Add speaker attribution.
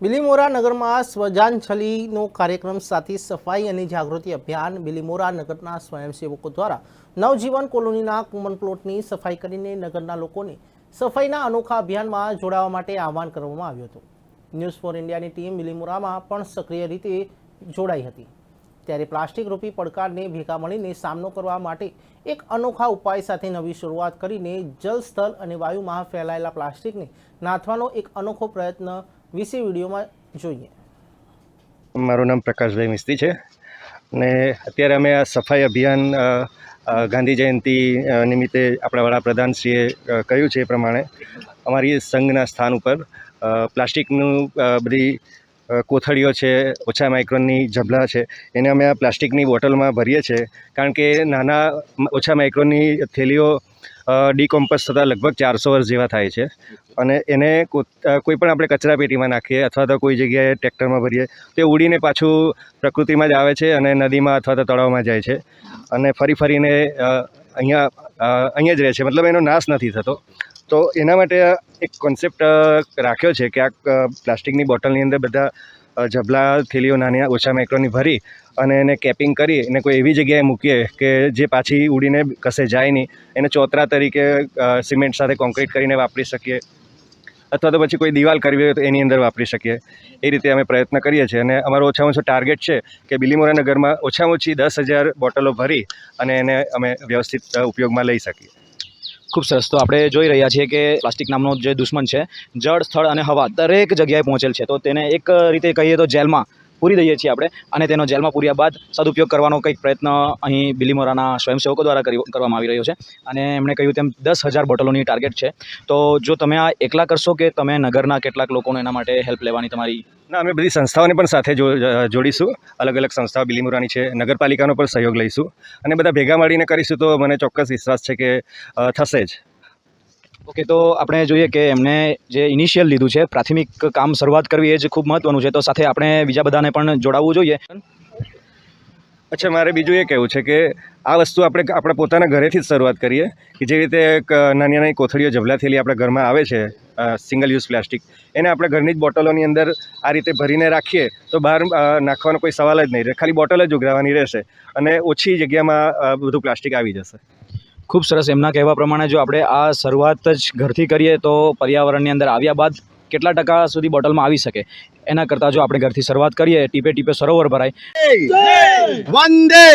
Speaker 1: બિલીમોરા નગરમાં સ્વજાંજલિનો કાર્યક્રમ સાથે સફાઈ અને જાગૃતિ અભિયાન બિલીમોરા નગરના સ્વયંસેવકો દ્વારા નવજીવન કોલોનીના કુમન પ્લોટની સફાઈ કરીને નગરના લોકોને સફાઈના અનોખા અભિયાનમાં જોડાવા માટે આહવાન કરવામાં આવ્યું હતું. ન્યૂઝ ફોર ઇન્ડિયાની ટીમ બિલીમોરામાં પણ સક્રિય રીતે જોડાઈ હતી. ત્યારે પ્લાસ્ટિક રૂપી પડકારને ભેગા મળીને સામનો કરવા માટે એક અનોખા ઉપાય સાથે નવી શરૂઆત કરીને જલ સ્થળ અને વાયુમાં ફેલાયેલા પ્લાસ્ટિકને નાથવાનો એક અનોખો પ્રયત્ન વિશે વિડીયોમાં જોઈએ.
Speaker 2: મારું નામ પ્રકાશભાઈ મિસ્ત્રી છે. અને અત્યારે અમે આ સફાઈ અભિયાન ગાંધી જયંતિ નિમિત્તે આપણા વડાપ્રધાનશ્રીએ કહ્યું છે એ પ્રમાણે અમારી સંઘના સ્થાન ઉપર પ્લાસ્ટિકનું બધી કોથળીઓ છે, ઓછા માઇક્રોનની જબલા છે, એને અમે આ પ્લાસ્ટિકની બોટલમાં ભરીએ છીએ. કારણ કે નાના ઓછા માઇક્રોનની થેલીઓ ડીકોમ્પોઝ થતાં લગભગ ચારસો વર્ષ જેવા થાય છે. અને એને કોઈ પણ આપણે કચરાપેટીમાં નાખીએ અથવા તો કોઈ જગ્યાએ ટ્રેક્ટરમાં ભરીએ, તે ઉડીને પાછું પ્રકૃતિમાં જ આવે છે અને નદીમાં અથવા તો તળાવમાં જાય છે. અને ફરી ફરીને અહીંયા અહીંયા જ રહે છે. મતલબ એનો નાશ નથી થતો. તો એના માટે એક કોન્સેપ્ટ રાખ્યો છે કે આ પ્લાસ્ટિકની બોટલની અંદર બધા અ, જબલા થેલીઓ નાની ઓછા માઇક્રોની ભરી અને એને કેપિંગ કરી એને કોઈ એવી જગ્યાએ મૂકીએ કે જે પાછી ઉડીને કશે જાય નહીં. એને ચોતરા તરીકે સિમેન્ટ સાથે કોન્ક્રીટ કરીને વાપરી શકીએ. અથવા તો પછી કોઈ દિવાલ કરવી હોય તો એની અંદર વાપરી શકીએ. એ રીતે અમે પ્રયત્ન કરીએ છીએ અને અમારો ઓછામાં ઓછો ટાર્ગેટ છે કે બિલીમોરા નગરમાં ઓછામાં ઓછી દસ હજાર બોટલો ભરી અને એને અમે વ્યવસ્થિત ઉપયોગમાં લઈ શકીએ.
Speaker 3: ખૂબ સરસ. તો આપણે જોઈ રહ્યા છીએ કે પ્લાસ્ટિક નામનો જે દુશ્મન છે, જળ, સ્થળ અને હવા દરેક જગ્યાએ પહોંચેલ છે. તો તેને એક રીતે કહીએ તો જેલમાં પૂરી દઈએ છીએ આપણે અને તેનો જેલમાં પૂર્યા બાદ સદુપયોગ કરવાનો કંઈક પ્રયત્ન અહીં બિલીમોરાના સ્વયંસેવકો દ્વારા કરવામાં આવી રહ્યો છે. અને એમણે કહ્યું તેમ દસ હજાર બોટલોની ટાર્ગેટ છે. તો જો તમે આ એકલા કરશો કે તમે નગરના કેટલાક લોકોને એના માટે હેલ્પ લેવાની તમારી?
Speaker 2: ના, અમે બધી સંસ્થાઓને પણ સાથે જોડીશું. અલગ અલગ સંસ્થાઓ બિલીમોરાની છે, નગરપાલિકાનો પણ સહયોગ લઈશું. અને બધા ભેગા મળીને કરીશું તો મને ચોક્કસ વિશ્વાસ છે કે થશે જ.
Speaker 3: ઓકે, તો આપણે જોઈએ કે એમને જે ઇનિશિયલ લીધું છે, પ્રાથમિક કામ શરૂઆત કરવી એ જ ખૂબ મહત્વનું છે. તો સાથે આપણે બીજા બધાને પણ જોડાવવું જોઈએ.
Speaker 2: અચ્છા, મારે બીજું એ કહેવું છે કે આ વસ્તુ આપણે આપણા પોતાના ઘરેથી જ શરૂઆત કરીએ કે જે રીતે એક નાની નાની કોથળીઓ જબલા થયેલી આપણા ઘરમાં આવે છે સિંગલ યુઝ પ્લાસ્ટિક એને આપણે ઘરની જ બોટલોની અંદર આ રીતે ભરીને રાખીએ તો બહાર નાખવાનો કોઈ સવાલ જ નહીં ખાલી બોટલ જ ઉઘરાવાની રહેશે અને ઓછી જગ્યામાં બધું પ્લાસ્ટિક આવી જશે.
Speaker 3: ખૂબ સરસ એમના કહેવા પ્રમાણે જો આપણે આ શરૂઆત જ ઘરથી કરીએ તો પર્યાવરણની અંદર આવ્યા બાદ કેટલા ટકા સુધી બોટલમાં આવી શકે? એના કરતાં જો આપણે ઘરથી શરૂઆત કરીએ, ટીપે ટીપે સરોવર ભરાય.
Speaker 4: વંદે